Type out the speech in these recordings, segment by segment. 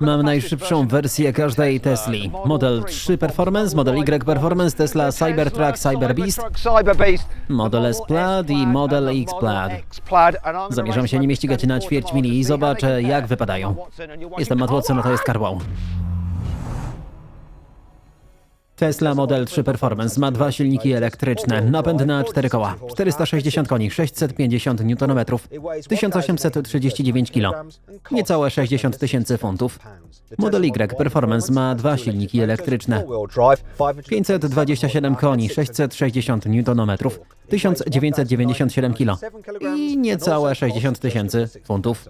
Mam najszybszą wersję każdej Tesli. Model 3 Performance, model Y Performance, Tesla Cybertruck Cyberbeast, Model S Plaid i Model X Plaid. Zamierzam się nimi ścigać na ćwierć mili i zobaczę jak wypadają. Jestem Matt Watson, a to jest Carwow. Tesla Model 3 Performance ma dwa silniki elektryczne, napęd na cztery koła, 460 koni, 650 Nm, 1839 kg, niecałe 60 tysięcy funtów. Model Y Performance ma dwa silniki elektryczne, 527 koni, 660 Nm, 1997 kg i niecałe 60 tysięcy funtów.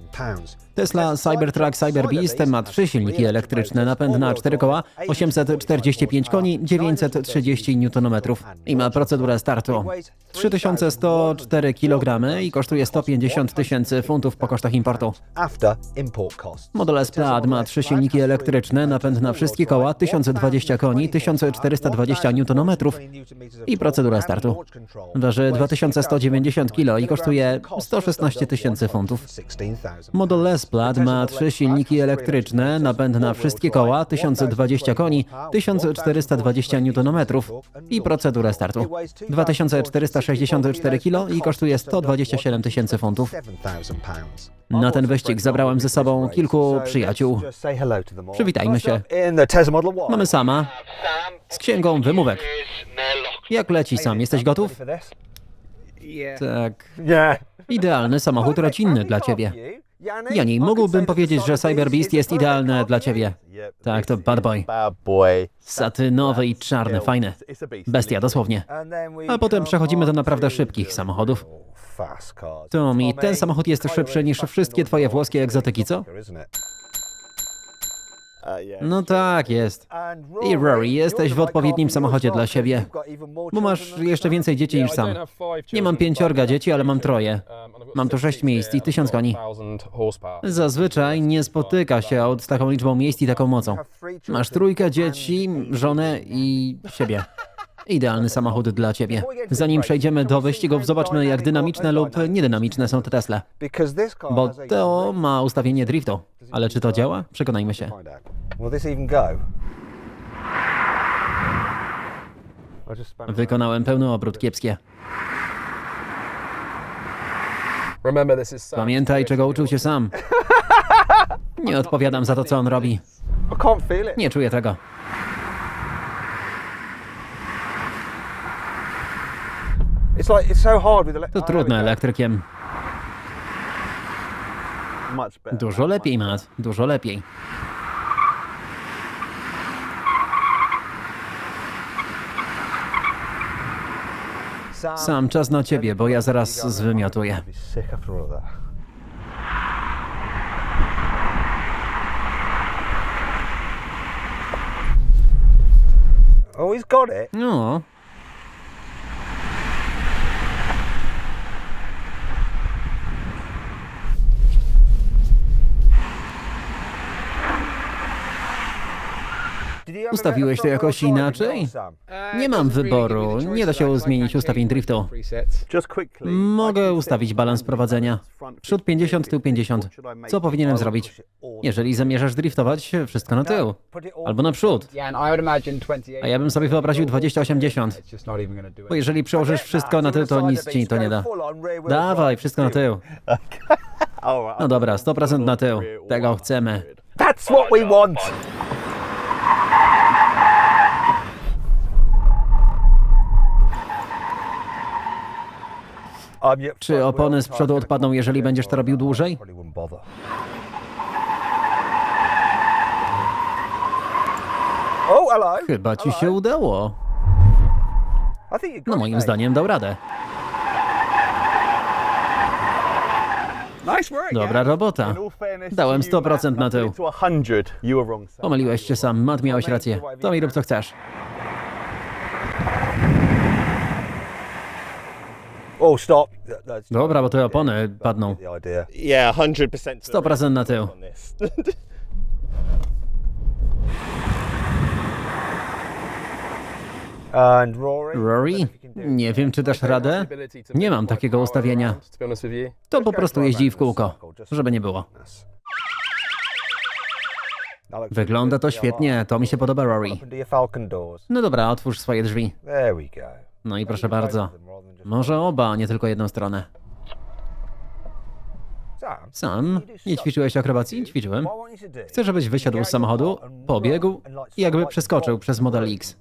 Tesla Cybertruck Cyberbeast ma trzy silniki elektryczne, napęd na cztery koła, 845 koni, 930 Nm i ma procedurę startu. 3104 kg i kosztuje 150 tysięcy funtów po kosztach importu. Model S Plaid ma trzy silniki elektryczne, napęd na wszystkie koła, 1020 koni, 1420 Nm i procedura startu. Waży 2190 kg i kosztuje 116 tysięcy funtów. 16,000. Model S Plaid ma trzy silniki elektryczne, napęd na wszystkie koła, 1020 koni, 1420 Nm i procedurę startu. 2464 kg i kosztuje 127 tysięcy funtów. 7,000 pounds. Na ten wyścig zabrałem ze sobą kilku przyjaciół. Przywitajmy się. Mamy sama z księgą wymówek. Jak leci sam? Jesteś gotów? Tak. Idealny samochód rodzinny dla ciebie. Jani, mógłbym powiedzieć, że Cyberbeast jest idealny dla ciebie. Tak, to bad boy. Satynowy i czarny, fajny. Bestia, dosłownie. A potem przechodzimy do naprawdę szybkich samochodów. Tommy, ten samochód jest szybszy niż wszystkie twoje włoskie egzotyki, co? No tak, jest. I Rory, jesteś w odpowiednim samochodzie dla siebie. Bo masz jeszcze więcej dzieci niż sam. Nie mam pięciorga dzieci, ale mam troje. Mam tu sześć miejsc i tysiąc koni. Zazwyczaj nie spotyka się aut z taką liczbą miejsc i taką mocą. Masz trójkę dzieci, żonę i siebie. Idealny samochód dla ciebie. Zanim przejdziemy do wyścigów, zobaczmy jak dynamiczne lub niedynamiczne są te car Bo to ma ustawienie driftu. Ale czy to działa? Przekonajmy się. Wykonałem pełny obrót kiepskie. Pamiętaj, czego uczył się sam. Nie odpowiadam za to, co on robi. Nie czuję tego. To trudne elektrykiem. Dużo lepiej, Matt. Dużo lepiej. Sam czas na ciebie, bo ja zaraz zwymiotuję. Be sick after all of that. Oh, he's got it. No, Did you have a Ustawiłeś to jakoś inaczej? Sam? nie mam wyboru. Nie da się zmienić ustawień driftu. Mogę ustawić balans prowadzenia. Przód 50, tył 50. Co powinienem zrobić? Jeżeli zamierzasz driftować, wszystko na tył. Albo na przód. Yeah, and I would imagine 28. A ja bym sobie wyobraził 20-80. It's just not even going to do Bo jeżeli przełożysz wszystko na tył, to nic ci to nie da. Dawaj, wszystko na tył. No dobra, 100% na tył. Tego chcemy. That's what we want. Czy opony z przodu odpadną, jeżeli będziesz to robił dłużej? Chyba ci się udało. No moim zdaniem dał radę. Dobra robota. Dałem you, 100% Matt, na tył. put it To 100, you were wrong. Sam. Pomyliłeś się sam, Matt miałeś rację. To mi rób co chcesz. Oh, stop. Dobra, bo te opony padną. Yeah, 100%. to the 100% na tył. Rory. Rory? Nie wiem, czy dasz radę? Nie mam takiego ustawienia. To po prostu jeździ w kółko, żeby nie było. Wygląda to świetnie, to mi się podoba, Rory. No dobra, otwórz swoje drzwi. No i proszę bardzo. Może oba, a nie tylko jedną stronę. Sam, nie ćwiczyłeś akrobacji? Ćwiczyłem. Chcę, żebyś wysiadł z samochodu, pobiegł i jakby przeskoczył przez Model X.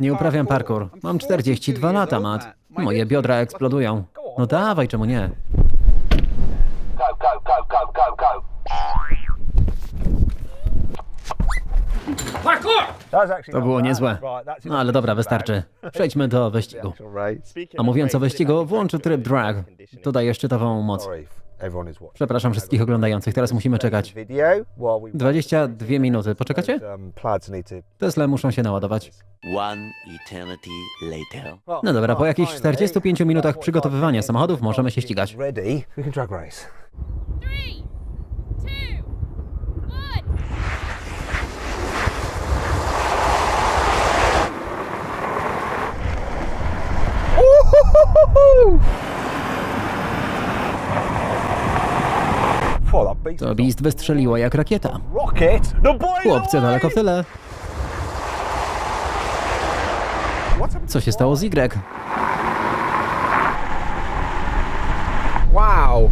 Nie uprawiam parkour. Mam 42 42 lata, Matt. Moje biodra eksplodują. No dawaj, czemu nie? Go, go, go, go, go, go. That's actually To było niezłe. No ale dobra, wystarczy. Przejdźmy do wyścigu. A mówiąc o wyścigu, włącz tryb drag. To daje szczytową moc. Przepraszam wszystkich oglądających, teraz musimy czekać. Video while we 22 minuty. Poczekacie? um. Tesla muszą się naładować. No dobra, po jakichś 45 minutach przygotowywania samochodów możemy się ścigać. Ready? We can drag race. Three, two, one. Oh, that beast. To Beast wystrzeliło jak rakieta. Boy. Chłopcy, daleko w tyle. Co się stało z Y? Wow.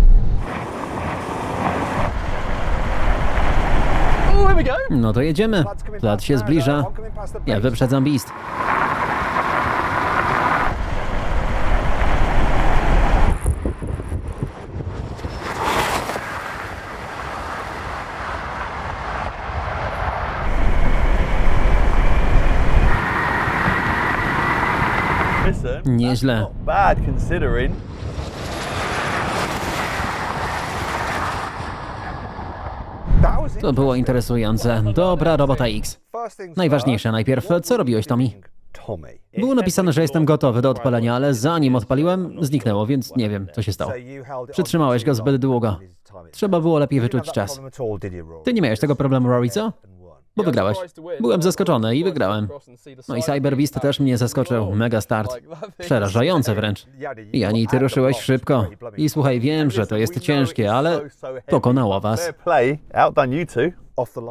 No to jedziemy. Plat się zbliża. Ja wyprzedzam Beast. Nieźle. bad considering. To było interesujące. Dobra robota X. Najważniejsze najpierw, co robiłeś, Tommy? Było napisane, że jestem gotowy do odpalenia, ale zanim odpaliłem, zniknęło, więc nie wiem, co się stało. Przytrzymałeś go zbyt długo. Trzeba było lepiej wyczuć czas. Ty nie miałeś tego problemu, Rory, co? Bo wygrałeś. Byłem zaskoczony i wygrałem. No i Cyber Beast też mnie zaskoczył. Mega start. Przerażające wręcz. Jani, ty ruszyłeś szybko. I słuchaj, wiem, że to jest ciężkie, ale pokonało was.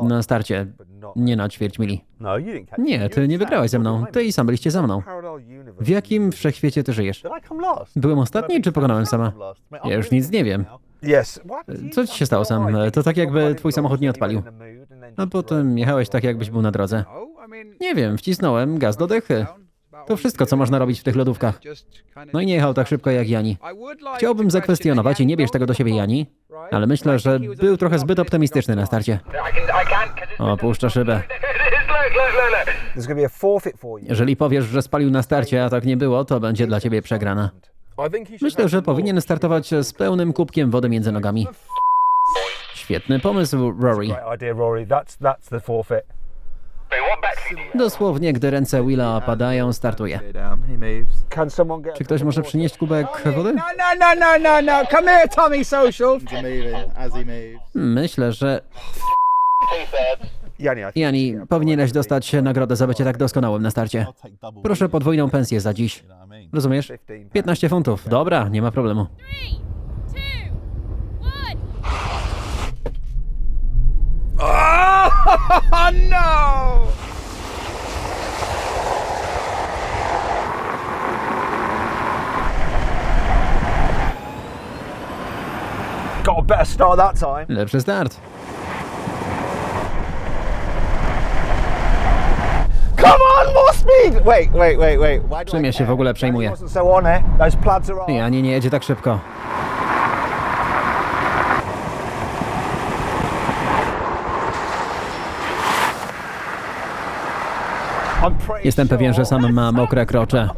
Na starcie. Nie na ćwierć mili. No, Nie, ty nie wygrałeś ze mną. Ty i sam byliście za mną. W jakim wszechświecie ty żyjesz? Byłem ostatni, czy pokonałem sama? Ja już nic nie wiem. Co ci się stało, Sam? To tak jakby twój samochód nie odpalił. A potem jechałeś tak, jakbyś był na drodze. Nie wiem, wcisnąłem gaz do dechy. To wszystko, co można robić w tych lodówkach. No i nie jechał tak szybko jak Jani. Chciałbym zakwestionować i nie bierz tego do siebie, Jani, ale myślę, że był trochę zbyt optymistyczny na starcie. Opuszcza szybę. Jeżeli powiesz, że spalił na starcie, a tak nie było, to będzie dla ciebie przegrana. Myślę, że powinien startować z pełnym kubkiem wody między nogami. Świetny pomysł, Rory. Dosłownie, gdy ręce Willa opadają, startuje. Czy ktoś może przynieść kubek wody? No, no, no, no, no, no. Myślę, że Jani, powinieneś dostać nagrodę za bycie tak doskonałym na starcie. Proszę podwójną pensję za dziś. Rozumiesz? 15 funtów. Dobra, nie ma problemu. Oh no! got a better start that time. Lepszy start. Come on, more speed! Wait, wait, wait, wait. Czym I ja się w ogóle przejmuję? so on it. Those plaids are on. Jani nie jedzie tak szybko. Jestem pewien, że sam ma mokre krocze.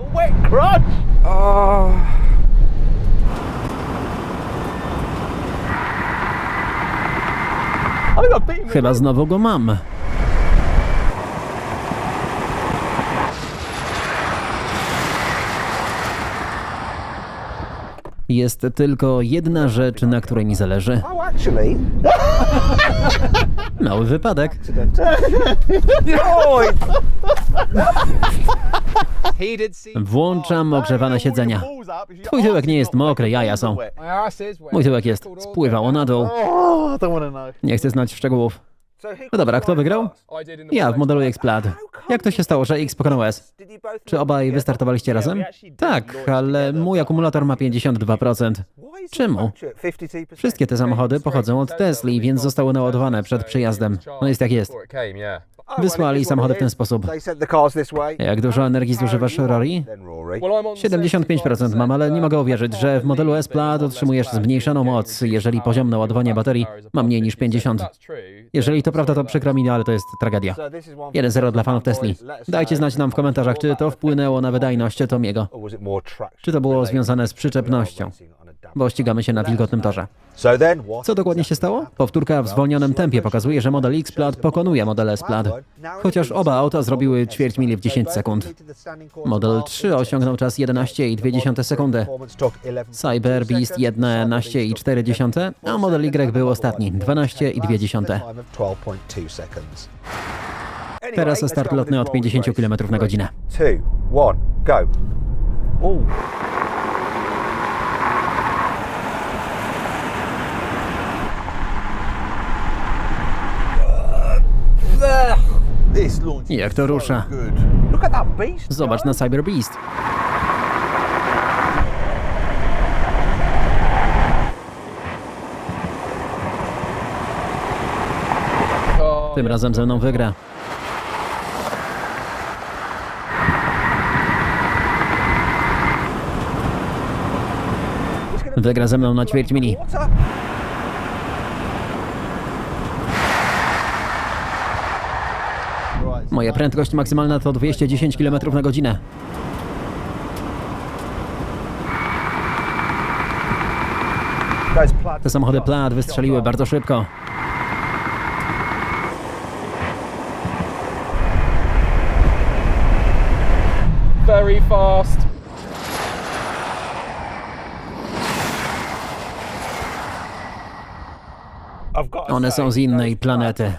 Chyba znowu go mam. Jest tylko jedna rzecz, na której mi zależy. Oh. Mały wypadek. Oh. Włączam ogrzewane siedzenia. Twój tyłek nie jest mokry, jaja są. Mój tyłek jest. Spływało na dół. Oh. Nie chcę znać szczegółów. No dobra, kto wygrał? Ja w Model modelu X X-Plat. Jak to się stało, że X pokonał S? Czy obaj wystartowaliście razem? Tak, ale mój akumulator ma 52%. Czemu? Wszystkie te samochody pochodzą od Tesli, więc zostały naładowane przed przyjazdem. No jest jak jest. Wysłali samochody w ten sposób. Jak dużo energii zużywasz, Rory? Well, I'm on 75% mam, ale nie mogę uwierzyć, że w modelu S Plaid otrzymujesz zmniejszoną moc, jeżeli poziom naładowania baterii ma mniej niż 50. That's true. Jeżeli to prawda, to przykro mi, ale to jest tragedia. 1-0 dla fanów Tesli. Dajcie znać nam w komentarzach, czy to wpłynęło na wydajność Tomiego. Czy to było związane z przyczepnością? Bo ścigamy się na wilgotnym torze. Co dokładnie się stało? Powtórka w zwolnionym tempie pokazuje, że model X-Plat pokonuje model S-Plat. Chociaż oba auta zrobiły ćwierć mili w 10 sekund. Model 3 osiągnął czas 11,2 sekundy. Cyber Beast 11,4, a model Y był ostatni 12,2. Teraz start lotny od 50 km na godzinę. Two, one, go. Jak to rusza? Zobacz na Cyber Beast. Tym razem ze mną wygra. Wygra ze mną na ćwierć mili. Moja prędkość maksymalna to 210 km na godzinę. Te samochody Plaid wystrzeliły bardzo szybko. very fast. I've got to One są z innej planety.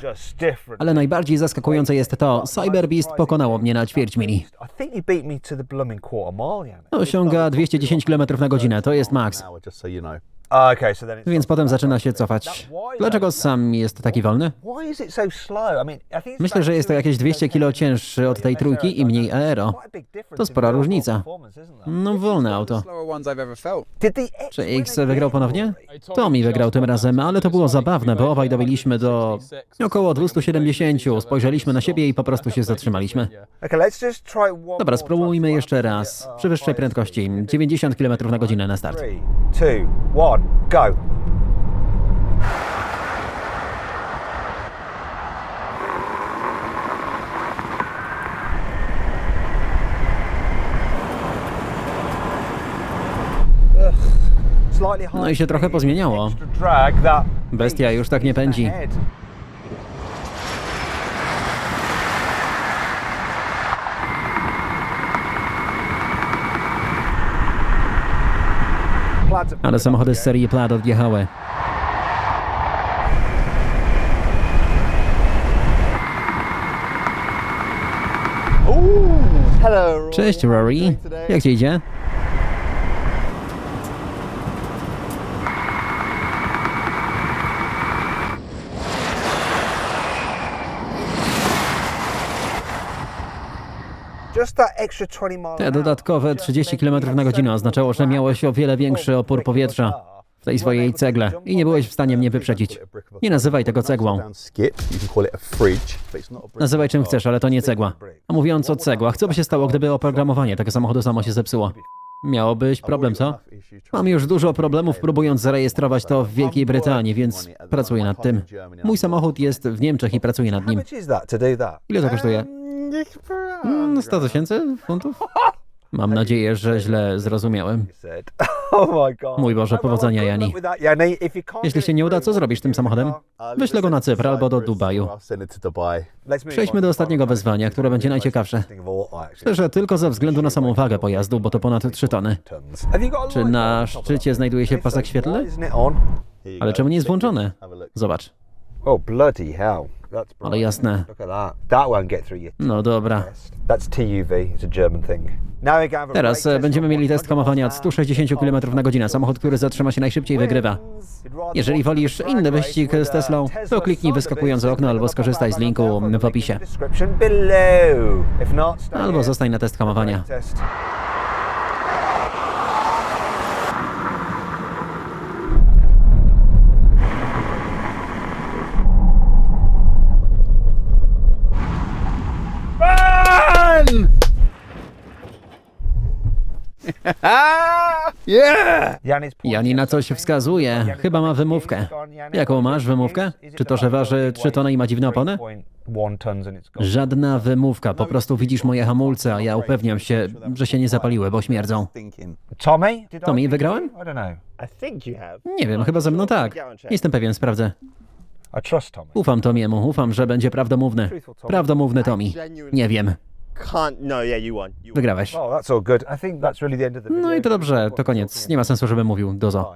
Ale najbardziej zaskakujące jest to, Cyber Beast pokonało mnie na ćwierć mili. Osiąga 210 km na godzinę, to jest maks. Więc potem zaczyna się cofać. Dlaczego sam jest taki wolny? Myślę, że jest to jakieś 200 kilo cięższy od tej trójki i mniej aero. To spora różnica. No wolne auto. Czy X wygrał ponownie? Tommy wygrał tym razem, ale to było zabawne, bo obaj dobiliśmy do około 270. Spojrzeliśmy na siebie i po prostu się zatrzymaliśmy. Dobra, spróbujmy jeszcze raz. Przy wyższej prędkości. 90 km na godzinę na start. 2, 1 on, go. No i się trochę pozmieniało. Bestia już tak nie pędzi. Ale samochody z serii Plaid odjechały. Cześć Rory, jak ci idzie? Te dodatkowe hour 30 just meant km na godzinę oznaczało, że miałeś o wiele większy opór powietrza w tej swojej cegle i nie byłeś w stanie mnie wyprzedzić. Nie nazywaj tego cegłą. Nazywaj czym chcesz, ale to nie cegła. A mówiąc o cegłach, co by się stało, gdyby oprogramowanie tego samochodu samo się zepsuło? Miałobyś problem, co? Mam już dużo problemów próbując zarejestrować to w Wielkiej Brytanii, więc pracuję nad tym. Mój samochód jest w Niemczech i pracuję nad nim. Ile to kosztuje? Mm, 100 tysięcy funtów? Mam nadzieję, że źle zrozumiałem. Oh. Mój Boże, powodzenia, Jani. Jeśli się nie uda, co zrobisz tym samochodem? car, Wyślę go na Cypr albo do Dubaju. Przejdźmy do ostatniego the wyzwania, które będzie najciekawsze. że tylko ze względu na samą wagę pojazdu, bo to ponad 3 tony. Czy na szczycie znajduje się pasek świetlny? Ale czemu nie jest włączony? Zobacz. Oh bloody hell. Ale jasne. No dobra. Teraz e, będziemy mieli test 100 hamowania od miles 160 km na godzinę. Samochód, który zatrzyma się najszybciej, wygrywa. Jeżeli wolisz inny wyścig z Teslą, to kliknij wyskakujące okno albo skorzystaj z linku w opisie. Albo zostań na test hamowania. yeah! Jan is Jani na coś wskazuje. Chyba ma wymówkę. Jaką masz wymówkę? Czy to, że waży 3 tony i ma dziwne opony? Żadna wymówka. Po prostu widzisz moje hamulce, a ja upewniam się, że się nie zapaliły, bo śmierdzą. Tommy? Wygrałem? Nie wiem, chyba ze mną tak. Jestem pewien, sprawdzę. Ufam Tomiemu, ufam, że będzie prawdomówny. Prawdomówny Tomi. Nie wiem. Can't. No, yeah, you won. You won. Wygrałeś. Oh, that's all good. I think that's really the end of the video. No i to dobrze, to koniec. Nie ma sensu, żebym mówił. Dozo.